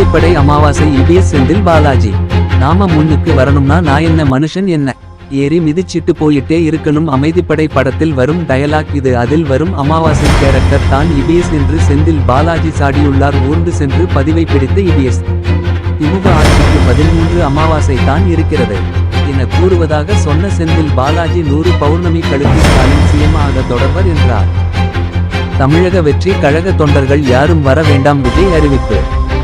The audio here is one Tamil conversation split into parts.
அமைதிப்படை அமாவாசை இபிஎஸ் செந்தில் பாலாஜி. நாம முன்னுக்கு வரணும்னா நான் என்ன மனுஷன் என்ன? ஏறி மிதிச்சிட்டு போயிட்டே இருக்கணும். அமைதிப்படை படத்தில் வரும் டயலாக் இது. அதில் வரும் அமாவாசை கேரக்டர் தான் இபிஎஸ் என்று செந்தில் பாலாஜி சாடியுள்ளார். ஊர்ந்து சென்று பதிவை பிடித்த இபிஎஸ். திமுக ஆட்சிக்கு பதிமூன்று அமாவாசை தான் இருக்கிறது. என கூறுவதாக சொன்ன செந்தில் பாலாஜி நூறு பௌர்ணமி கழுத்து ஸ்டாலின் சிஎம் தொடர்வர் என்றார். தமிழக வெற்றி கழக தொண்டர்கள் யாரும் வர வேண்டாம் விஜய் அறிவிப்பு.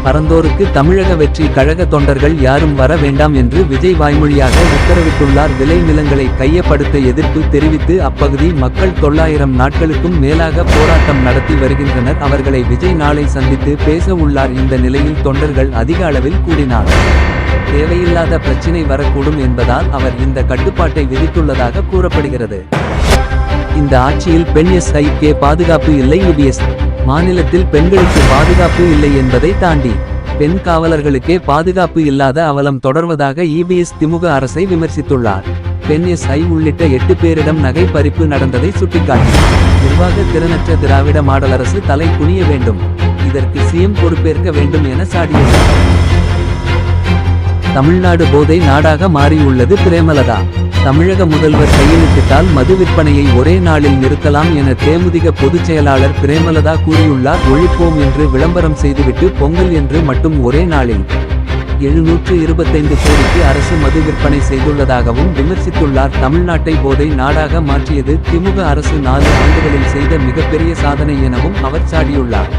பரந்தோருக்கு தமிழக வெற்றி கழக தொண்டர்கள் யாரும் வர வேண்டாம் என்று விஜய் வாய்மொழியாக உத்தரவிட்டுள்ளார். விளை நிலங்களை கையப்படுத்த எதிர்ப்பு தெரிவித்து அப்பகுதி மக்கள் தொள்ளாயிரம் நாட்களுக்கும் மேலாக போராட்டம் நடத்தி வருகின்றனர். அவர்களை விஜய் நாளை சந்தித்து பேச உள்ளார். இந்த நிலையில் தொண்டர்கள் அதிக அளவில் கூடினார். தேவையில்லாத பிரச்சினை வரக்கூடும் என்பதால் அவர் இந்த கட்டுப்பாட்டை விதித்துள்ளதாக கூறப்படுகிறது. இந்த ஆட்சியில் பெண் எஸ் கே பாதுகாப்பு இல்லை யுபிஎஸ் மாநிலத்தில் பெண்களுக்கு பாதுகாப்பு இல்லை என்பதை தாண்டி பெண் காவலர்களுக்கே பாதுகாப்பு இல்லாத அவலம் தொடர்வதாக இபிஎஸ் திமுக அரசை விமர்சித்துள்ளார். பெண் எஸ் ஐ உள்ளிட்ட எட்டு பேரிடம் நகை பறிப்பு நடந்ததை சுட்டிக்காட்டி நிர்வாக திறனற்ற திராவிட மாடல் அரசு தலை குனிய வேண்டும். இதற்கு சிஎம் பொறுப்பேற்க வேண்டும் என சாடியுள்ளார். தமிழ்நாடு போதை நாடாக மாறியுள்ளது பிரேமலதா. தமிழக முதல்வர் கையெழுத்திட்டால் மது விற்பனையை ஒரே நாளில் நிறுத்தலாம் என தேமுதிக பொதுச் செயலாளர் பிரேமலதா கூறியுள்ளார். ஒழிப்போம் என்று விளம்பரம் செய்துவிட்டு பொங்கல் என்று மட்டும் ஒரே நாளில். எழுநூற்று இருபத்தைந்து கோடிக்கு அரசு மது விற்பனை செய்துள்ளதாகவும் விமர்சித்துள்ளார். தமிழ்நாட்டை போதை நாடாக மாற்றியது திமுக அரசு நாலு ஆண்டுகளில் செய்த மிகப்பெரிய சாதனை எனவும் அவர் சாடியுள்ளார்.